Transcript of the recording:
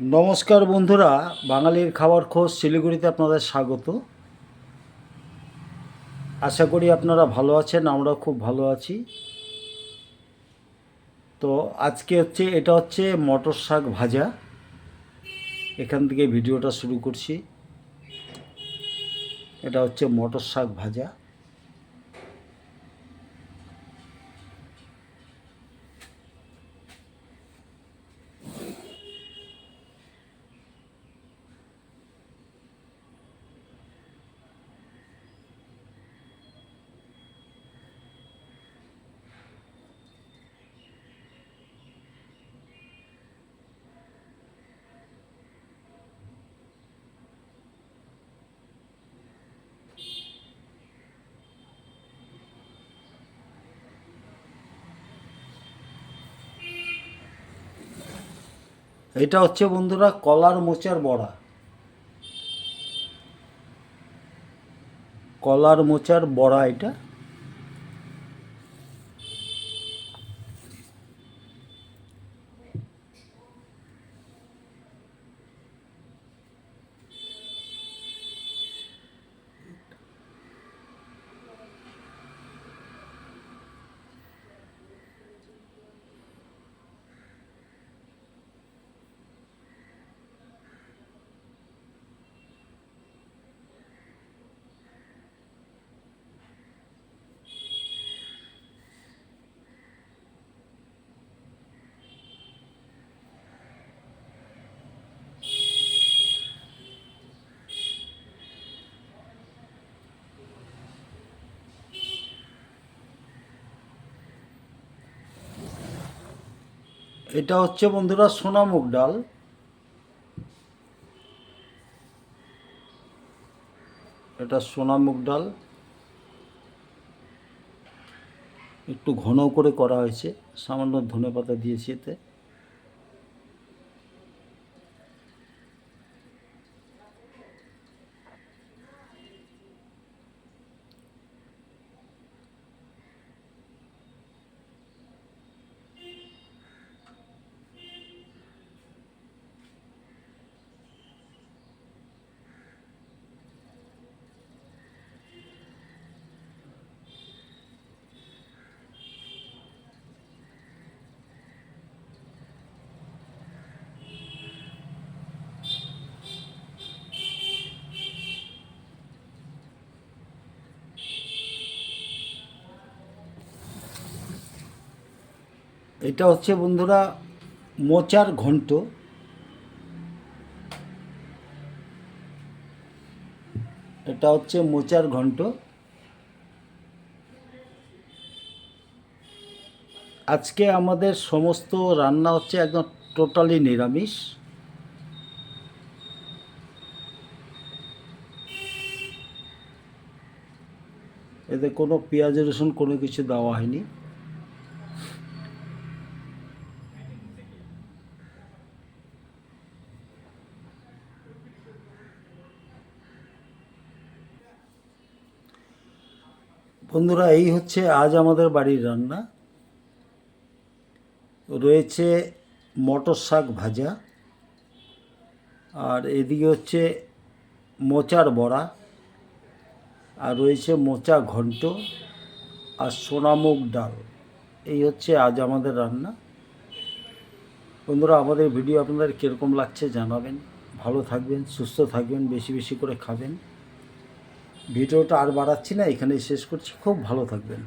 নমস্কার বন্ধুরা, বাঙালির খাবার খোঁজ শিলিগুড়িতে আপনাদের স্বাগত। আশা করি আপনারা ভালো আছেন, আমরাও খুব ভালো আছি। তো আজকে হচ্ছে, এটা হচ্ছে মটর শাক ভাজা। এখান থেকে ভিডিওটা শুরু করছি। এটা হচ্ছে মটর শাক ভাজা। এটা হচ্ছে বন্ধুরা কলার মোচার বড়া। কলার মোচার বড়া এটা। এটা হচ্ছে বন্ধুরা সোনা সোনামুগ ডাল। এটা সোনা সোনামুগ ডাল। একটু ঘন করে করা হয়েছে, সামান্য ধনে পাতা দিয়েছি এতে। এটা হচ্ছে বন্ধুরা মোচার ঘন্ট। এটা হচ্ছে মোচার ঘন্ট। আজকে আমাদের সমস্ত রান্না হচ্ছে একদম টোটালি নিরামিষ। এতে কোনো পেঁয়াজ রসুন কোনো কিছু দেওয়া হয়নি। বন্ধুরা, এই হচ্ছে আজ আমাদের বাড়ির রান্না। রয়েছে মটর শাক ভাজা, আর এদিকে হচ্ছে মোচার বড়া, আর রয়েছে মোচা ঘন্ট আর সোনামুগ ডাল। এই হচ্ছে আজ আমাদের রান্না। বন্ধুরা, আমাদের ভিডিও আপনাদের কীরকম লাগছে জানাবেন। ভালো থাকবেন, সুস্থ থাকবেন, বেশি বেশি করে খাবেন। ভিডিওটা আর বাড়াচ্ছি না এখানেই শেষ করছি। খুব ভালো থাকবেন।